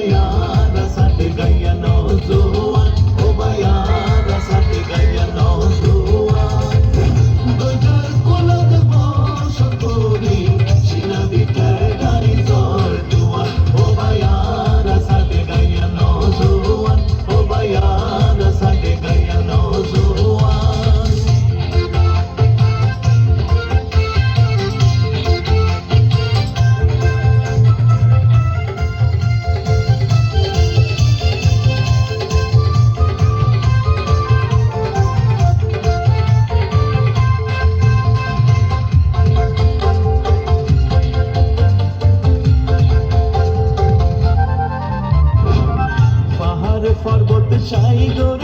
Yeah. পর্বত সাইগর নদী